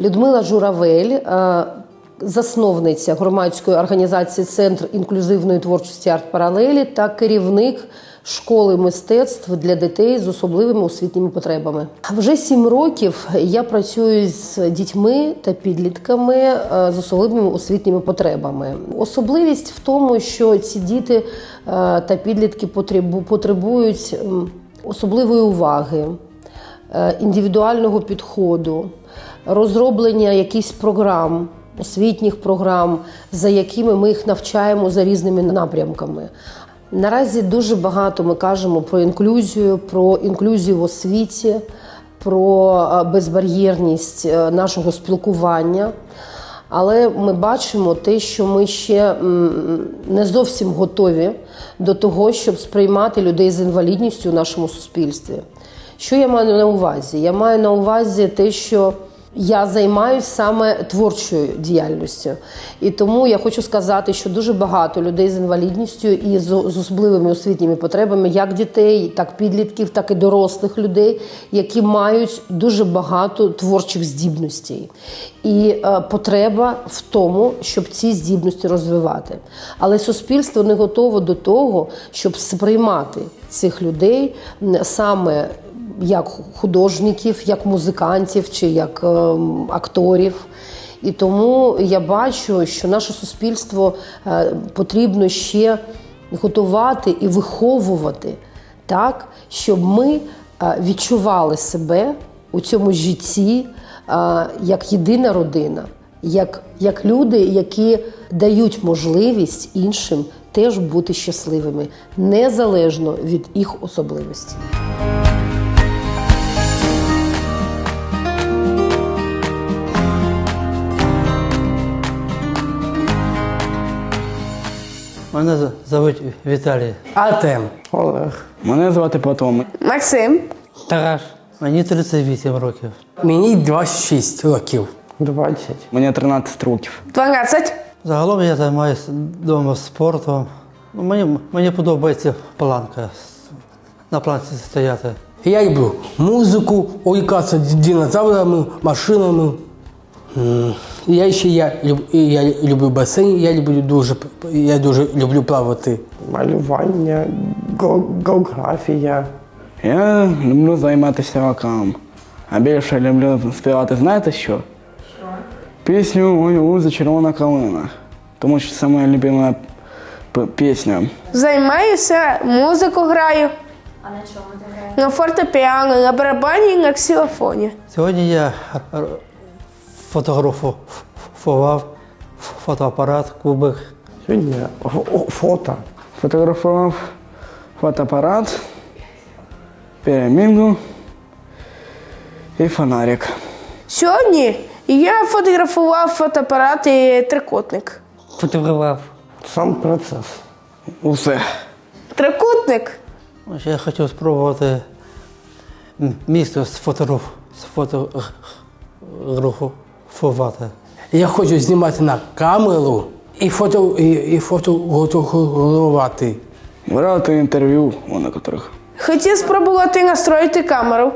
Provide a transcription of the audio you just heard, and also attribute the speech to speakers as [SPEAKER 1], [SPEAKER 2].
[SPEAKER 1] Людмила Журавель, е, засновниця громадської організації Центр інклюзивної творчості арт паралелі та керівник школи мистецтв для дітей з особливими освітніми потребами. Вже сім років я працюю з дітьми та підлітками е, з особливими освітніми потребами. Особливість в тому, що ці діти е, та підлітки потребують особливої уваги індивідуального підходу, розроблення якихось програм, освітніх програм, за якими ми їх навчаємо за різними напрямками. Наразі дуже багато ми кажемо про інклюзію, про інклюзію в освіті, про е, безбар'єрність е, нашого спілкування. Але ми бачимо те, що ми ще не зовсім готові до того, щоб сприймати людей з інвалідністю в нашому суспільстві. Що я маю на увазі? Я маю на увазі те, що я займаюся саме творчою діяльністю. І тому я хочу сказати, що дуже багато людей з інвалідністю і з, особливими освітніми потребами, як дітей, так підлітків, так і дорослих людей, які мають дуже багато творчих здібностей. І е, потреба в тому, щоб ці здібності розвивати. Але суспільство не готово до того, щоб сприймати цих людей саме як художників, як музикантів чи як ем, акторів. І тому я бачу, що наше суспільство е, потрібно ще готувати і виховувати так, щоб ми е, відчували себе у цьому житті е, як єдина родина, як, як люди, які дають можливість іншим теж бути щасливими, незалежно від їх особливостей.
[SPEAKER 2] Мене звуть Віталій.
[SPEAKER 3] Артем.
[SPEAKER 4] Олег.
[SPEAKER 5] Мене звати Платон.
[SPEAKER 6] Максим,
[SPEAKER 2] Тараш. Мені 38 років.
[SPEAKER 3] Мені 26 років.
[SPEAKER 4] 20.
[SPEAKER 5] Мені 13 років.
[SPEAKER 6] 12,
[SPEAKER 2] Загалом я займаюся вдома спортом. Ну, Мені, мені подобається планка. На планці стояти.
[SPEAKER 3] Я люблю музику, увлекаться динозаврами, машинами. М, Я ще я, люб- і я люблю басейн, я люблю дуже, я дуже люблю плавати.
[SPEAKER 4] Малювання, ге- географія.
[SPEAKER 5] Я люблю займатися вокалом. А більше люблю співати, знаєте що? Що? Пісню «Ой, зачарована калина. Тому що це моя любима п- пісня.
[SPEAKER 6] займаюся, музику граю.
[SPEAKER 7] А на чому ти граєш?
[SPEAKER 6] На фортепіано, на барабані і на ксилофоні.
[SPEAKER 2] Сьогодні я фотографував фотоапарат, кубик.
[SPEAKER 4] Сьогодні фото.
[SPEAKER 5] Фотографував фотоапарат, піраміду і фонарик.
[SPEAKER 6] Сьогодні я фотографував фотоапарат і трикутник.
[SPEAKER 2] Фотографував.
[SPEAKER 4] Сам процес.
[SPEAKER 5] Усе.
[SPEAKER 6] Трикутник
[SPEAKER 2] Я хотів спробувати місто сфотограф- сфотографувати.
[SPEAKER 3] Я хочу знімати на камеру і фото і, і фотографувати.
[SPEAKER 5] Брати інтерв'ю у некоторих.
[SPEAKER 6] хотів спробувати настроїти камеру.